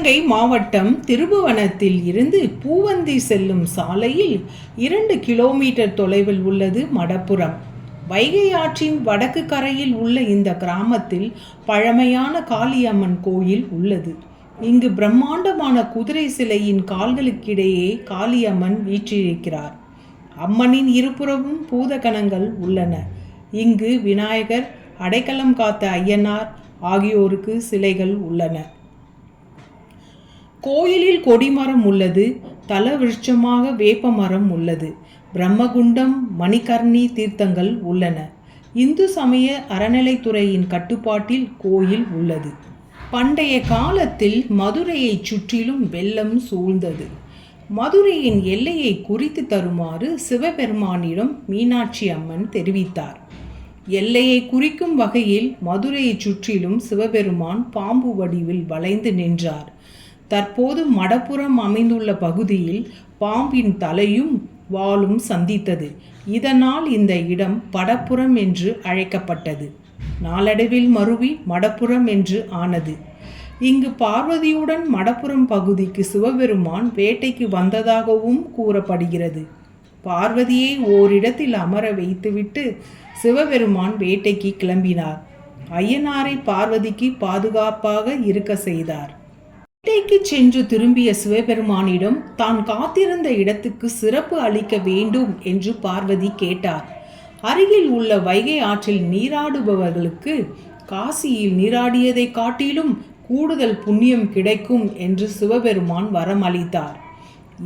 சிவகங்கை மாவட்டம் திருபுவனத்தில் இருந்து பூவந்தி செல்லும் சாலையில் இரண்டு கிலோமீட்டர் தொலைவில் உள்ளது மடப்புறம். வைகை ஆற்றின் வடக்கு கரையில் உள்ள இந்த கிராமத்தில் பழமையான காளியம்மன் கோயில் உள்ளது. இங்கு பிரம்மாண்டமான குதிரை சிலையின் கால்களுக்கிடையே காளியம்மன் வீற்றிருக்கிறார். அம்மனின் இருபுறமும் பூதகணங்கள் உள்ளன. இங்கு விநாயகர் அடைக்கலம் காத்த ஐயனார் ஆகியோருக்கு சிலைகள் உள்ளன. கோயிலில் கொடிமரம் உள்ளது தல விருட்சமாக வேப்ப மரம் உள்ளது. பிரம்மகுண்டம் மணிகர்ணி தீர்த்தங்கள் உள்ளன. இந்து சமய அறநிலைத்துறையின் கட்டுப்பாட்டில் கோயில் உள்ளது. பண்டைய காலத்தில் மதுரையைச் சுற்றிலும் வெள்ளம் சூழ்ந்தது. மதுரையின் எல்லையை குறித்து தருமாறு சிவபெருமானிடம் மீனாட்சி அம்மன் தெரிவித்தார். எல்லையை குறிக்கும் வகையில் மதுரையை சுற்றிலும் சிவபெருமான் பாம்பு வடிவில் வளைந்து நின்றார். தற்போது மடப்புறம் அமைந்துள்ள பகுதியில் பாம்பின் தலையும் வாலும் சந்தித்தது. இதனால் இந்த இடம் படப்புறம் என்று அழைக்கப்பட்டது. நாளடைவில் மருவி மடப்புறம் என்று ஆனது. இங்கு பார்வதியுடன் மடப்புறம் பகுதிக்கு சிவபெருமான் வேட்டைக்கு வந்ததாகவும் கூறப்படுகிறது. பார்வதியை ஓரிடத்தில் அமர வைத்துவிட்டு சிவபெருமான் வேட்டைக்கு கிளம்பினார். ஐயனாரை பார்வதிக்கு பாதுகாப்பாக இருக்க செய்தார். வேட்டைக்கு சென்று திரும்பிய சிவபெருமானிடம் தான் காத்திருந்த இடத்துக்கு சிறப்பு அளிக்க வேண்டும் என்று பார்வதி கேட்டார். அருகில் உள்ள வைகை ஆற்றில் நீராடுபவர்களுக்கு காசியில் நீராடியதை காட்டிலும் கூடுதல் புண்ணியம் கிடைக்கும் என்று சிவபெருமான் வரம் அளித்தார்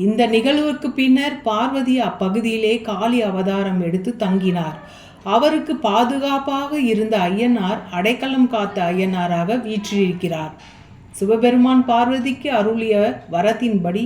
இந்த நிகழ்வுக்கு பின்னர் பார்வதி அப்பகுதியிலே காளி அவதாரம் எடுத்து தங்கினார். அவருக்கு பாதுகாப்பாக இருந்த ஐயனார் அடைக்கலம் காத்த ஐயனாராக வீற்றிருக்கிறார். சிவபெருமான் பார்வதிக்கு அருளிய வரத்தின்படி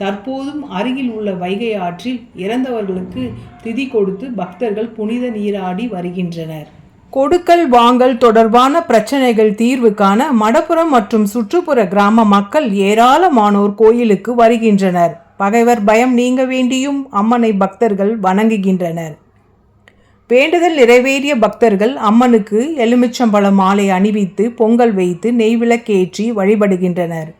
தற்போதும் அருகில் உள்ள வைகை ஆற்றில் இறந்தவர்களுக்கு திதி கொடுத்து பக்தர்கள் புனித நீராடி வருகின்றனர். கொடுக்கல் வாங்கல் தொடர்பான பிரச்சனைகள் தீர்வு காண மடப்புறம் மற்றும் சுற்றுப்புற கிராம மக்கள் ஏராளமானோர் கோயிலுக்கு வருகின்றனர். பகைவர் பயம் நீங்க வேண்டியும் அம்மனை பக்தர்கள் வணங்குகின்றனர். வேண்டுதல் நிறைவேறிய பக்தர்கள் அம்மனுக்கு எலுமிச்சம்பழ மாலை அணிவித்து பொங்கல் வைத்து நெய்விளக்கேற்றி வழிபடுகின்றனர்.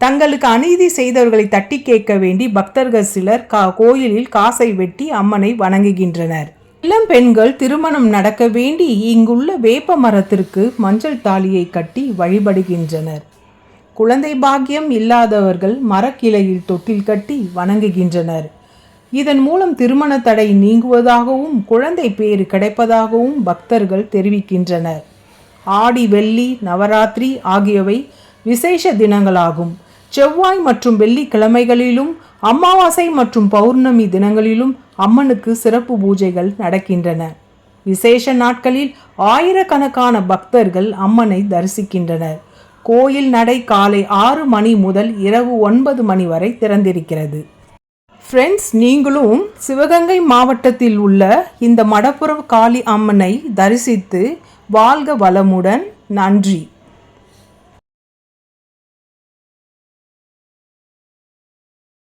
தங்களுக்கு அநீதி செய்தவர்களை தட்டி கேட்க வேண்டி பக்தர்கள் சிலர் கா கோயிலில் காசை வெட்டி அம்மனை வணங்குகின்றனர். இளம் பெண்கள் திருமணம் நடக்க வேண்டி இங்குள்ள வேப்ப மரத்திற்கு மஞ்சள் தாலியை கட்டி வழிபடுகின்றனர். குழந்தை பாக்கியம் இல்லாதவர்கள் மரக்கிளையில் தொட்டில் கட்டி வணங்குகின்றனர். இதன் மூலம் திருமண தடை நீங்குவதாகவும் குழந்தை பேறு கிடைப்பதாகவும் பக்தர்கள் தெரிவிக்கின்றனர். ஆடி வெள்ளி நவராத்திரி ஆகியவை விசேஷ தினங்களாகும். செவ்வாய் மற்றும் வெள்ளிக்கிழமைகளிலும் அமாவாசை மற்றும் பௌர்ணமி தினங்களிலும் அம்மனுக்கு சிறப்பு பூஜைகள் நடக்கின்றன. விசேஷ நாட்களில் ஆயிரக்கணக்கான பக்தர்கள் அம்மனை தரிசிக்கின்றனர். கோயில் நடை காலை ஆறு மணி முதல் இரவு ஒன்பது மணி வரை திறந்திருக்கிறது. ஃப்ரெண்ட்ஸ் நீங்களும் சிவகங்கை மாவட்டத்தில் உள்ள இந்த மடப்புற காளி அம்மனை தரிசித்து வாழ்க வளமுடன். நன்றி.